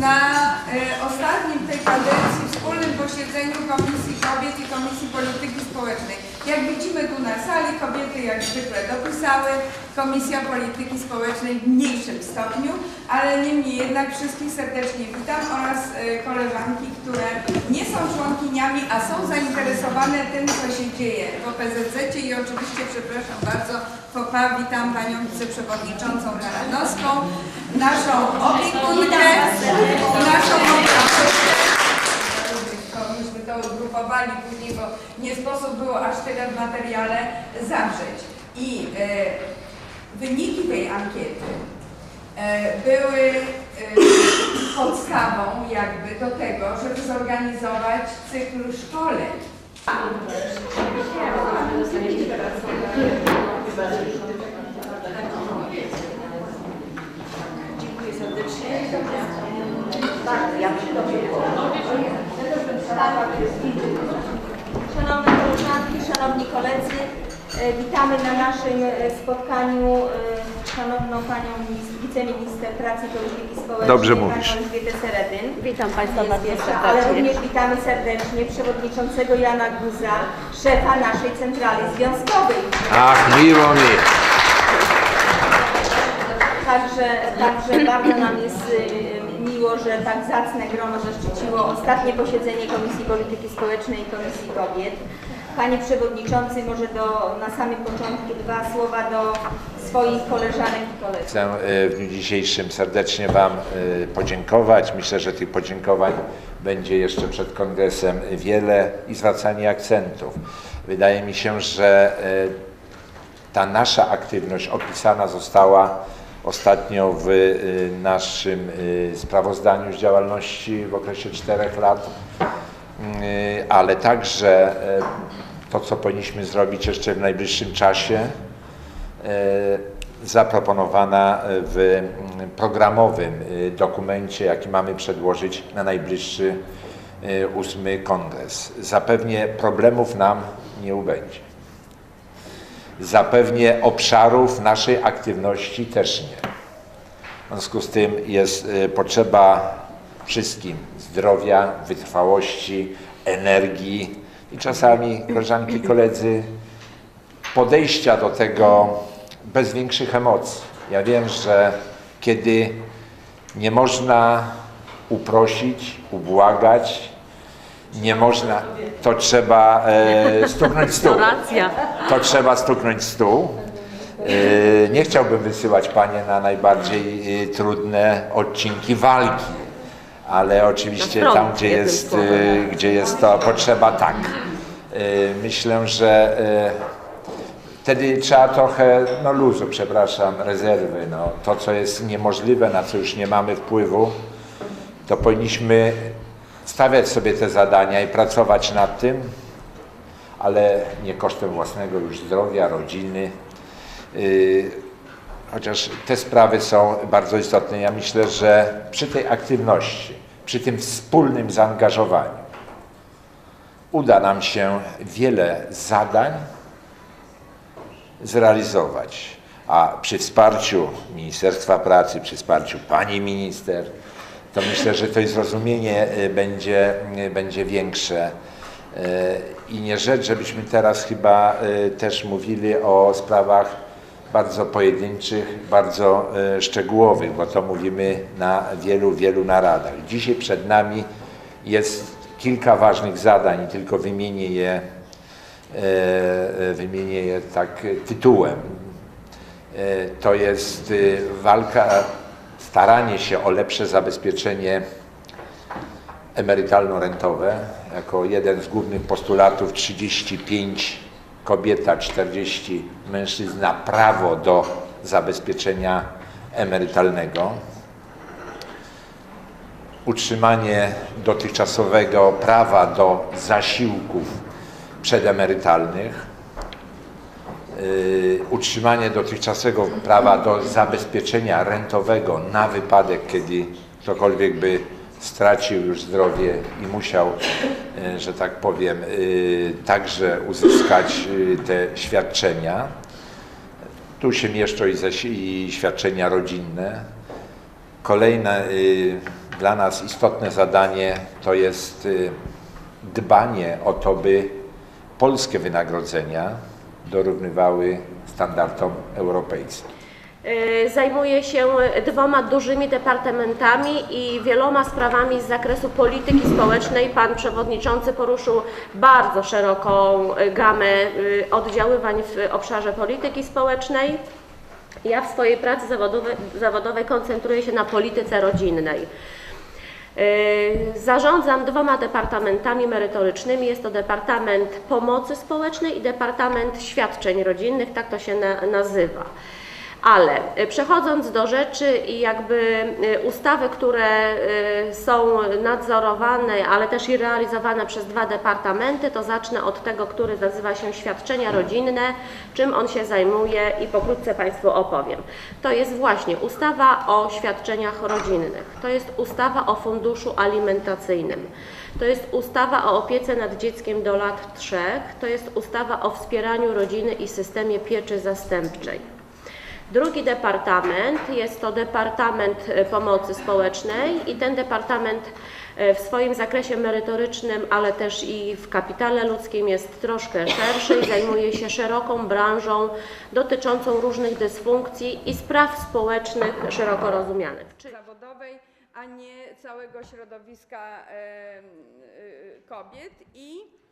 na e, ostatnim tej kadencji posiedzeniu Komisji Kobiet i Komisji Polityki Społecznej. Jak widzimy tu na sali, kobiety jak zwykle dopisały, Komisja Polityki Społecznej w mniejszym stopniu, ale niemniej jednak wszystkich serdecznie witam oraz e, koleżanki, które nie są członkiniami, a są zainteresowane tym, co się dzieje w OPZZ i oczywiście, przepraszam bardzo, Fopa, witam Panią Wiceprzewodniczącą Karanowską, naszą opiekunkę. To myśmy to ugrupowali później, bo nie sposób było aż tyle w materiale zawrzeć. I e, wyniki tej ankiety e, były e, podstawą jakby do tego, żeby zorganizować cykl szkoleń. Dziękuję serdecznie. Szanowne koleżanki, szanowni koledzy, e, witamy na naszym e, spotkaniu e, szanowną panią minis- wiceminister pracy i polityki społecznej, Dobrze panią mówisz. Elżbietę Seredyn. Witam Państwa bardzo jest jeszcze, serdecznie. Ale również witamy serdecznie przewodniczącego Jana Guza, szefa naszej centrali związkowej. Ach, miło mi. Także, także bardzo nam jest y, miło, że tak zacne grono zaszczyciło ostatnie posiedzenie Komisji Polityki Społecznej i Komisji Kobiet. Panie Przewodniczący, może do, na samym początku dwa słowa do swoich koleżanek i kolegów. Chcę e, w dniu dzisiejszym serdecznie Wam e, podziękować. Myślę, że tych podziękowań będzie jeszcze przed kongresem wiele i zwracanie akcentów. Wydaje mi się, że e, ta nasza aktywność opisana została ostatnio w naszym sprawozdaniu z działalności w okresie czterech lat, Mm, ale także to, co powinniśmy zrobić jeszcze w najbliższym czasie, e, zaproponowana w mm, programowym e, dokumencie, jaki mamy przedłożyć na najbliższy e, ósmy kongres. Zapewnie problemów nam nie ubędzie. Zapewnie obszarów naszej aktywności też nie. W związku z tym jest potrzeba wszystkim zdrowia, wytrwałości, energii i czasami, koleżanki i koledzy, podejścia do tego bez większych emocji. Ja wiem, że kiedy nie można uprosić, ubłagać, nie można, to trzeba e, stuknąć stół. To trzeba stuknąć stół. E, Nie chciałbym wysyłać Panie na najbardziej e, trudne odcinki walki, ale oczywiście front, tam, gdzie jest, słowem. e, gdzie jest to potrzeba, tak. E, Myślę, że e, wtedy trzeba trochę no, luzu, przepraszam, rezerwy. No, to, co jest niemożliwe, na co już nie mamy wpływu, to powinniśmy stawiać sobie te zadania i pracować nad tym, ale nie kosztem własnego już zdrowia, rodziny. Chociaż te sprawy są bardzo istotne. Ja myślę, że przy tej aktywności, przy tym wspólnym zaangażowaniu uda nam się wiele zadań zrealizować. A przy wsparciu Ministerstwa Pracy, przy wsparciu Pani Minister, to myślę, że to zrozumienie y, będzie, y, będzie większe. Y, I nie rzecz, żebyśmy teraz chyba też mówili o sprawach bardzo pojedynczych, bardzo y, szczegółowych, bo to mówimy na wielu, wielu naradach. Dzisiaj przed nami jest kilka ważnych zadań tylko wymienię je, e, e, wymienię je tak e, tytułem. E, To jest walka, staranie się o lepsze zabezpieczenie emerytalno-rentowe jako jeden z głównych postulatów 35 kobieta, 40 mężczyzna prawo do zabezpieczenia emerytalnego. Utrzymanie dotychczasowego prawa do zasiłków przedemerytalnych, y, utrzymanie dotychczasowego prawa do zabezpieczenia rentowego na wypadek, kiedy ktokolwiek by stracił już zdrowie i musiał, y, że tak powiem, y, także uzyskać y, te świadczenia. Tu się mieszczą i, świadczenia rodzinne. Kolejne dla nas istotne zadanie to jest dbanie o to, by polskie wynagrodzenia dorównywały standardom europejskim. Y, Zajmuję się dwoma dużymi departamentami i wieloma sprawami z zakresu polityki społecznej. Pan przewodniczący poruszył bardzo szeroką gamę y, oddziaływań w obszarze polityki społecznej. Ja w swojej pracy zawodowej, zawodowej koncentruję się na polityce rodzinnej. Yy, Zarządzam dwoma departamentami merytorycznymi. Jest to Departament Pomocy Społecznej i Departament Świadczeń Rodzinnych, tak to się na, nazywa. Ale y, przechodząc do rzeczy i jakby y, ustawy, które y, są nadzorowane, ale też i realizowane przez dwa departamenty, to zacznę od tego, który nazywa się świadczenia rodzinne, czym on się zajmuje i pokrótce Państwu opowiem. To jest właśnie ustawa o świadczeniach rodzinnych, to jest ustawa o funduszu alimentacyjnym, to jest ustawa o opiece nad dzieckiem do lat trzech, to jest ustawa o wspieraniu rodziny i systemie pieczy zastępczej. Drugi departament jest to Departament e, Pomocy Społecznej i ten departament e, w swoim zakresie merytorycznym, ale też i w kapitale ludzkim jest troszkę szerszy i zajmuje się szeroką branżą dotyczącą różnych dysfunkcji i spraw społecznych szeroko rozumianych. Czy zawodowej, a nie całego środowiska e, kobiet i